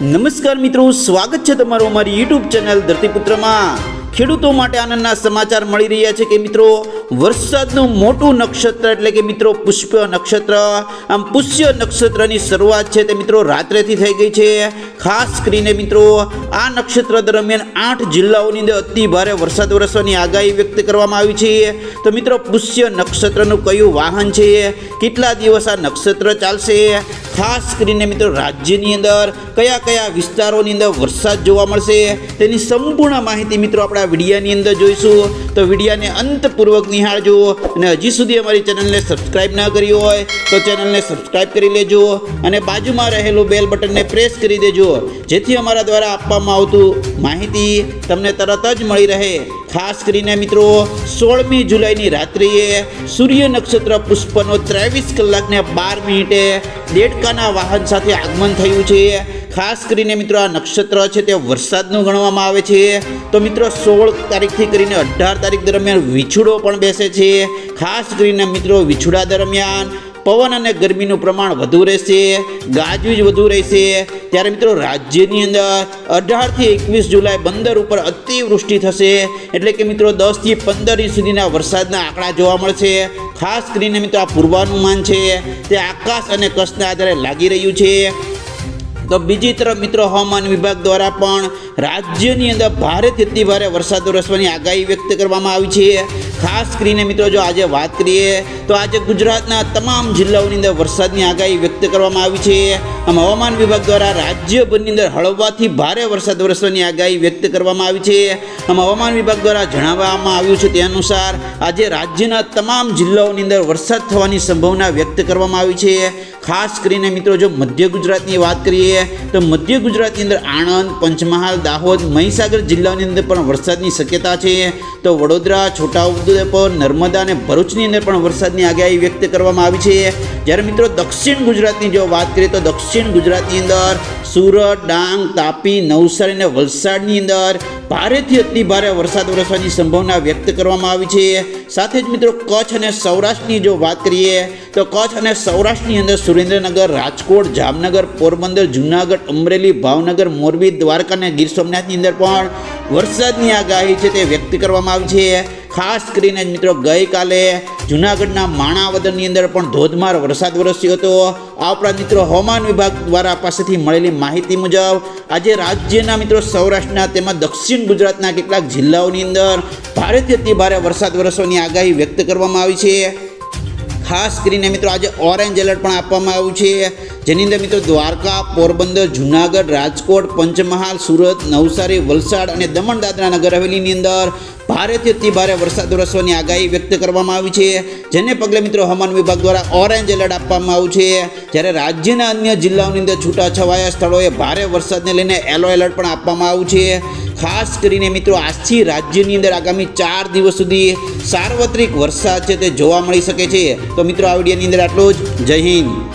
નમસ્કાર મિત્રો, સ્વાગત છે તમારું અમારી યુટ્યુબ ચેનલ ધરતીપુત્રમાં. ખેડૂતો માટે આનંદના સમાચાર મળી રહ્યા છે કે મિત્રો, વરસાદનું મોટું નક્ષત્ર એટલે કે મિત્રો પુષ્પ નક્ષત્ર. આમ પુષ્ય નક્ષત્રની શરૂઆત છે તે મિત્રો રાત્રેથી થઈ ગઈ છે. ખાસ કરીને મિત્રો, આ નક્ષત્ર દરમિયાન આઠ જિલ્લાઓની અંદર અતિ ભારે વરસાદ વરસવાની આગાહી વ્યક્ત કરવામાં આવી છે. તો મિત્રો, પુષ્ય નક્ષત્રનું કયું વાહન છે? કેટલા દિવસ આ નક્ષત્ર ચાલશે? ખાસ કરીને મિત્રો રાજ્યની અંદર કયા કયા વિસ્તારોની અંદર વરસાદ જોવા મળશે તેની સંપૂર્ણ માહિતી મિત્રો આપણે વિડીયાની અંદર જોઈશું. તો વિડીયાને અંતપૂર્વક નિહાળજો અને હજી સુધી અમારી ચેનલને સબસ્ક્રાઈબ ન કરી હોય તો ચેનલને સબસ્ક્રાઈબ કરી લેજો અને બાજુમાં રહેલું બેલ બટનને પ્રેસ કરી દેજો. જેથી અમારા દ્વારા આપવામાં આવતું માહિતી તમને તરત જ મળી રહે. ખાસ કરીને મિત્રો, સોળમી જુલાઈની રાત્રિએ સૂર્ય નક્ષત્ર પુષ્પનો ત્રેવીસ કલાકને બાર મિનિટે દેડકાના વાહન સાથે આગમન થયું છે. ખાસ કરીને મિત્રો, આ નક્ષત્ર છે તે વરસાદનું ગણવામાં આવે છે. તો મિત્રો, સોળ તારીખથી કરીને અઢાર તારીખ દરમિયાન વિછુડો પણ બેસે છે. ખાસ કરીને મિત્રો, વિછુડા દરમિયાન પવન અને ગરમીનું પ્રમાણ વધુ રહેશે, ગાજવીજ વધુ રહેશે. ત્યારે મિત્રો રાજ્યની અંદર અઢારથી એકવીસ જુલાઈ બંદર ઉપર અતિવૃષ્ટિ થશે. એટલે કે મિત્રો દસથી પંદર ઇંચ સુધીના વરસાદના આંકડા જોવા મળશે. ખાસ કરીને મિત્રો આ પૂર્વાનુમાન છે તે આકાશ અને કચ્છના આધારે લાગી રહ્યું છે. તો બીજી તરફ મિત્રો હવામાન વિભાગ દ્વારા પણ રાજ્યની અંદર ભારેથી અતિ ભારે વરસાદ વરસવાની આગાહી વ્યક્ત કરવામાં આવી છે. ખાસ કરીને મિત્રો જો આજે વાત કરીએ, તો આજે ગુજરાતના તમામ જિલ્લાઓની અંદર વરસાદની આગાહી વ્યક્ત કરવામાં આવી છે. આમ હવામાન વિભાગ દ્વારા રાજ્યભરની અંદર હળવાથી ભારે વરસાદ વરસવાની આગાહી વ્યક્ત કરવામાં આવી છે. આમ હવામાન વિભાગ દ્વારા જણાવવામાં આવ્યું છે તે અનુસાર, આજે રાજ્યના તમામ જિલ્લાઓની અંદર વરસાદ થવાની સંભાવના વ્યક્ત કરવામાં આવી છે. ખાસ કરીને મિત્રો જો મધ્ય ગુજરાતની વાત કરીએ, તો મધ્ય ગુજરાતની અંદર આણંદ, પંચમહાલ, દાહોદ, મહીસાગર જિલ્લાની અંદર પણ વરસાદની શક્યતા છે. તો વડોદરા છોટાઉદેપુર નર્મદા અને ભરૂચની અંદર પણ વરસાદની આગાહી વ્યક્ત કરવામાં આવી છે. જ્યારે મિત્રો દક્ષિણ ગુજરાતની જો વાત કરીએ તો દક્ષિણ ગુજરાતની અંદર સુરત, ડાંગ, તાપી, નવસારી અને વલસાડની અંદર ભારેથી અતિ ભારે વરસાદ વરસવાની સંભાવના વ્યક્ત કરવામાં આવી છે. સાથે જ મિત્રો કચ્છ અને સૌરાષ્ટ્રની જો વાત કરીએ તો કચ્છ અને સૌરાષ્ટ્રની અંદર સુરેન્દ્રનગર, રાજકોટ, જામનગર, પોરબંદર, જૂનાગઢ, અમરેલી, ભાવનગર, મોરબી, દ્વારકા અને ગીર સોમનાથની અંદર પણ વરસાદની આગાહી છે તે વ્યક્ત કરવામાં આવી છે. ખાસ કરીને મિત્રો ગઈકાલે જૂનાગઢના માણાવદરની અંદર પણ ધોધમાર વરસાદ વરસ્યો હતો. આ ઉપરાંત મિત્રો હવામાન વિભાગ દ્વારા પાસેથી મળેલી માહિતી મુજબ આજે રાજ્યના મિત્રો સૌરાષ્ટ્રના તેમજ દક્ષિણ ગુજરાતના કેટલાક જિલ્લાઓની અંદર ભારેથી અતિ ભારે વરસાદ વરસવાની આગાહી વ્યક્ત કરવામાં આવી છે. ખાસ કરીને મિત્રો આજે ઓરેન્જ એલર્ટ પણ આપવામાં આવ્યું છે. જેની અંદર મિત્રો દ્વારકા, પોરબંદર, જુનાગઢ, રાજકોટ, પંચમહાલ, સુરત, નવસારી, વલસાડ અને દમણ દાદરા નગર હવેલીની અંદર ભારેથી અતિ ભારે વરસાદ વરસવાની આગાહી વ્યક્ત કરવામાં આવી છે. જેને પગલે મિત્રો હવામાન વિભાગ દ્વારા ઓરેન્જ એલર્ટ આપવામાં આવ્યું છે. જ્યારે રાજ્યના અન્ય જિલ્લાઓની અંદર છૂટાછવાયા સ્થળોએ ભારે વરસાદને લઈને યલો એલર્ટ પણ આપવામાં આવ્યું છે. ખાસ કરીને મિત્રો આજથી રાજ્યની અંદર આગામી ચાર દિવસ સુધી સાર્વત્રિક વરસાદ છે તે જોવા મળી શકે છે. તો મિત્રો આ વિડીયોની અંદર આટલું જ. જય હિન્દ.